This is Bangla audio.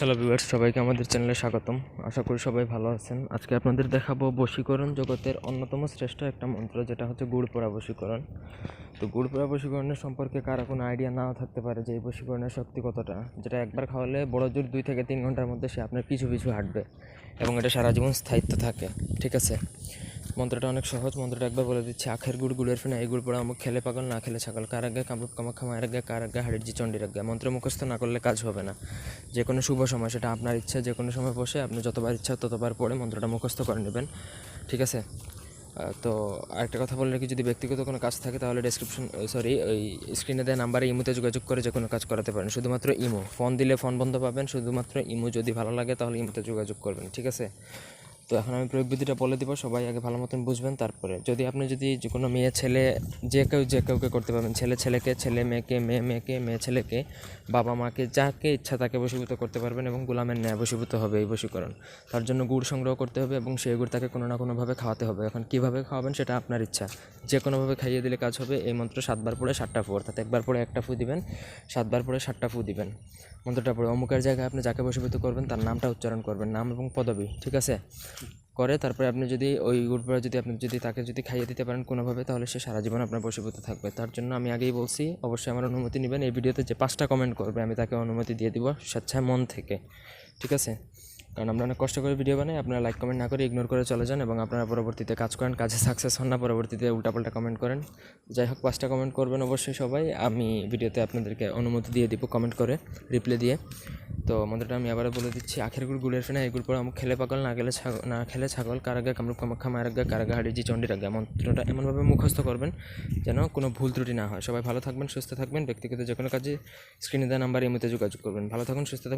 হ্যালো ভিউয়ার্স, সবাইকে আমাদের চ্যানেলে স্বাগতম। আশা করি সবাই ভালো আছেন। আজকে আপনাদের দেখাবো বশীকরণ জগতের অন্যতম শ্রেষ্ঠ একটা মন্ত্র, যেটা হচ্ছে গুড় পোড়া বশীকরণ। তো গুড় পোড়া বশীকরণের সম্পর্কে কারও কোনো আইডিয়া নাও থাকতে পারে যে এই বশীকরণের শক্তি কতটা? যেটা একবার খাওয়ালে বড় জোর দুই থেকে তিন ঘণ্টার মধ্যে সে আপনার পিছু পিছু হাঁটবে এবং এটা সারা জীবন স্থায়িত্ব থাকে, ঠিক আছে? মন্ত্রটা অনেক সহজ, মন্ত্রটা একবার বলে দিচ্ছি, আখের গুড়, গুড়ের ফেনা, এই গুড় পোড়া অমুক খেলে পাগল, না খেলে ছাগল। কার আগে কামরূপ কামাখ্যা, মায়ের আগে কার আগে হাড়ির জি চণ্ডীর আগে মন্ত্র মুখস্থ না করলে কাজ হবে না। যে কোনো শুভ সময় সেটা আপনার ইচ্ছা, যে কোনো সময় বসে আপনি যতবার ইচ্ছা ততবার পড়ে মন্ত্রটা মুখস্থ করে নেবেন। ঠিক আছে? তো আরেকটা কথা বললে কি, যদি ব্যক্তিগত কোনো কাজ থাকে তাহলে ডেসক্রিপশন সরি ওই স্ক্রিনে দেওয়া নাম্বারে ইমোতে যোগাযোগ করে যে কোনো কাজ করাতে পারেন। শুধুমাত্র ইমো। ফোন দিলে ফোন বন্ধ পাবেন, শুধুমাত্র ইমো যদি ভালো লাগে তাহলে ইমোতে যোগাযোগ করবেন। ঠিক আছে? তো এখন আমি প্রয়োগ বিধিটা বলে দিব, সবাই আগে ভালো মতন বুঝবেন, তারপরে যদি আপনি যদি যে কোনো মেয়ে, ছেলে, যে কেউ, যে কাউকে করতে পারবেন, ছেলে, ছেলেকে, ছেলে, মেয়েকে, মেয়ে মেয়েকে, মেয়ে, ছেলেকে, বাবা, মাকে, যাকে ইচ্ছা তাকে বসীভূত করতে পারবেন এবং গোলামের ন্যায় বসীভূত হবে এই বশীকরণ। তার জন্য গুড় সংগ্রহ করতে হবে এবং সেই গুড় তাকে কোনো না কোনোভাবে খাওয়াতে হবে। এখন কীভাবে খাওয়াবেন সেটা আপনার ইচ্ছা। যে কোনোভাবে খাইয়ে দিলে কাজ হবে। এই মন্ত্র সাতবার পরে সাতটা ফু, অর্থাৎ একবার পরে একটা ফু দিবেন, সাতবার পরে সাতটা ফু দিবেন। মন্ত্রটা পরে অমুকের জায়গায় আপনি যাকে বশীভূত করবেন তার নামটা উচ্চারণ করবেন, নাম এবং পদবী, ঠিক আছে? করে তারপরে আপনি যদি ওই গুড়পোড়া যদি আপনি যদি তাকে যদি খাইয়ে দিতে পারেন কোনোভাবে, তাহলে সে সারা জীবন আপনার বশীভূত থাকবে। তার জন্য আমি আগেই বলছি, অবশ্যই আমার অনুমতি নেবেন। এই ভিডিওতে যে পাঁচটা কমেন্ট করবে, আমি তাকে অনুমতি দিয়ে দিব স্বেচ্ছায় মন থেকে, ঠিক আছে? কারণ আমরা অনেক কষ্ট করে ভিডিও বানাই, আপনারা লাইক কমেন্ট না করে ইগনোর করে চলে যান এবং আপনারা পরবর্তীতে কাজ করেন, কাজে সাকসেস হন না, পরবর্তীতে উল্টাপাল্টা কমেন্ট করেন। যাই হোক, পাঁচটা কমেন্ট করবেন অবশ্যই সবাই। আমি ভিডিওতে আপনাদেরকে অনুমতি দিয়ে দিব কমেন্ট করে রিপ্লাই দিয়ে। তো মন্ত্রটা আমি আবারও বলে দিচ্ছি, আখের গুড় গুড়ের ফেনা এগুলো পর আমি খেলে পাগল, না গেলে ছাগল না খেলে ছাগল কারাগে কামরূপ, কামাখ্যা, মায়ের আগে কারাগে হাড়ি, জি, চণ্ডীর আগে মন্ত্রটা এমনভাবে মুখস্থ করবেন যেন কোনো ভুল ত্রুটি না হয়। সবাই ভালো থাকবেন, সুস্থ থাকবেন, ব্যক্তিগত যে কোনো কাজে স্ক্রিনে দেওয়া নাম্বার এমনিতে যোগাযোগ করবেন। ভালো থাকুন, সুস্থ থাকুন